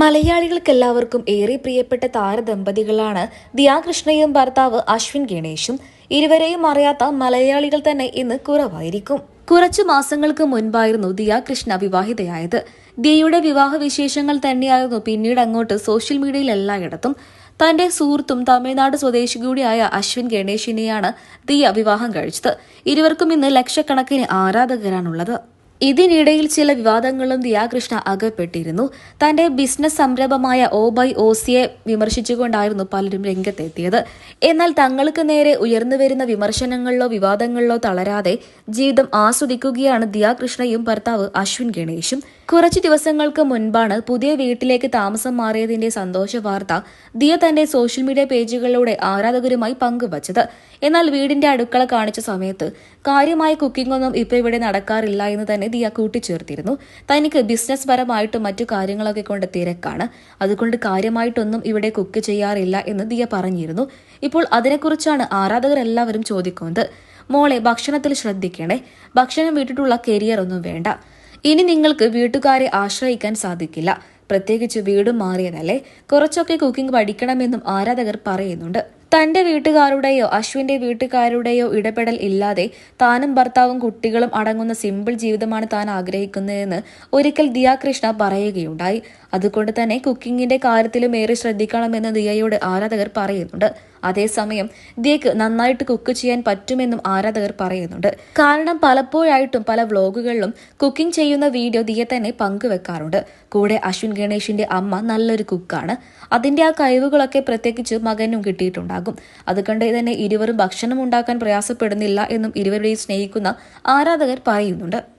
മലയാളികൾക്കെല്ലാവർക്കും ഏറെ പ്രിയപ്പെട്ട താരദമ്പതികളാണ് ദിയാകൃഷ്ണയും ഭർത്താവ് അശ്വിൻ ഗണേഷും. ഇരുവരെയും അറിയാത്ത മലയാളികൾ തന്നെ ഇന്ന് കുറവായിരിക്കും. കുറച്ചു മാസങ്ങൾക്ക് മുൻപായിരുന്നു ദിയാകൃഷ്ണ വിവാഹിതയായത്. ദിയയുടെ വിവാഹ വിശേഷങ്ങൾ തന്നെയായിരുന്നു പിന്നീട് അങ്ങോട്ട് സോഷ്യൽ മീഡിയയിൽ എല്ലായിടത്തും. തന്റെ സുഹൃത്തും തമിഴ്നാട് സ്വദേശി കൂടിയായ അശ്വിൻ ഗണേഷിനെയാണ് ദിയ വിവാഹം കഴിച്ചത്. ഇരുവർക്കും ഇന്ന് ലക്ഷക്കണക്കിന് ആരാധകരാണുള്ളത്. ഇതിനിടയിൽ ചില വിവാദങ്ങളും ദിയാകൃഷ്ണ അകപ്പെട്ടിരുന്നു. തന്റെ ബിസിനസ് സംരംഭമായ ഓ ബൈ ഓസിയെ വിമർശിച്ചുകൊണ്ടായിരുന്നു പലരും രംഗത്തെത്തിയത്. എന്നാൽ തങ്ങൾക്ക് നേരെ ഉയർന്നുവരുന്ന വിമർശനങ്ങളിലോ വിവാദങ്ങളിലോ തളരാതെ ജീവിതം ആസ്വദിക്കുകയാണ് ദിയാകൃഷ്ണയും ഭർത്താവ് അശ്വിൻ ഗണേഷും. കുറച്ചു ദിവസങ്ങൾക്ക് മുൻപാണ് പുതിയ വീട്ടിലേക്ക് താമസം മാറിയതിന്റെ സന്തോഷ വാർത്ത ദിയ തന്റെ സോഷ്യൽ മീഡിയ പേജുകളിലൂടെ ആരാധകരുമായി പങ്കുവച്ചത്. എന്നാൽ വീടിന്റെ അടുക്കള കാണിച്ച സമയത്ത് കാര്യമായ കുക്കിംഗ് ഒന്നും ഇപ്പൊ ഇവിടെ നടക്കാറില്ല എന്ന് തന്നെ ദിയ കൂട്ടിച്ചേർത്തിരുന്നു. തനിക്ക് ബിസിനസ് പരമായിട്ടും മറ്റു കാര്യങ്ങളൊക്കെ കൊണ്ട് തിരക്കാണ്. അതുകൊണ്ട് കാര്യമായിട്ടൊന്നും ഇവിടെ കുക്ക് ചെയ്യാറില്ല എന്ന് ദിയ പറഞ്ഞിരുന്നു. ഇപ്പോൾ അതിനെക്കുറിച്ചാണ് ആരാധകർ എല്ലാവരും ചോദിക്കുന്നത്. മോളെ ഭക്ഷണത്തിൽ ശ്രദ്ധിക്കണേ. ഭക്ഷണം വിട്ടിട്ടുള്ള കരിയർ ഒന്നും വേണ്ട. ഇനി നിങ്ങൾക്ക് വീട്ടുകാരെ ആശ്രയിക്കാൻ സാധിക്കില്ല. പ്രത്യേകിച്ച് വീടും മാറിയതല്ലേ? കുറച്ചൊക്കെ കുക്കിംഗ് പഠിക്കണമെന്നും ആരാധകർ പറയുന്നുണ്ട്. തന്റെ വീട്ടുകാരുടെയോ അശ്വിന്റെ വീട്ടുകാരുടെയോ ഇടപെടൽ ഇല്ലാതെ താനും ഭർത്താവും കുട്ടികളും അടങ്ങുന്ന സിമ്പിൾ ജീവിതമാണ് താൻ ആഗ്രഹിക്കുന്നതെന്ന് ഒരിക്കൽ ദിയാകൃഷ്ണ പറയുകയുണ്ടായി. അതുകൊണ്ട് തന്നെ കുക്കിങ്ങിന്റെ കാര്യത്തിലും ഏറെ ശ്രദ്ധിക്കണമെന്ന് ദിയയോട് ആരാധകർ പറയുന്നുണ്ട്. അതേസമയം ദിയക്ക് നന്നായിട്ട് കുക്ക് ചെയ്യാൻ പറ്റുമെന്നും ആരാധകർ പറയുന്നുണ്ട്. കാരണം പലപ്പോഴായിട്ടും പല വ്ലോഗുകളിലും കുക്കിംഗ് ചെയ്യുന്ന വീഡിയോ ദിയ തന്നെ പങ്കുവെക്കാറുണ്ട്. കൂടെ അശ്വിൻ ഗണേഷിന്റെ അമ്മ നല്ലൊരു കുക്കാണ് അതിന്റെ ആ കഴിവുകളൊക്കെ പ്രത്യേകിച്ച് മകനും കിട്ടിയിട്ടുണ്ടാകും. അതുകൊണ്ട് തന്നെ ഇരുവരും ഭക്ഷണം ഉണ്ടാക്കാൻ പ്രയാസപ്പെടുന്നില്ല എന്നും ഇരുവരുടെയും സ്നേഹിക്കുന്ന ആരാധകർ പറയുന്നുണ്ട്.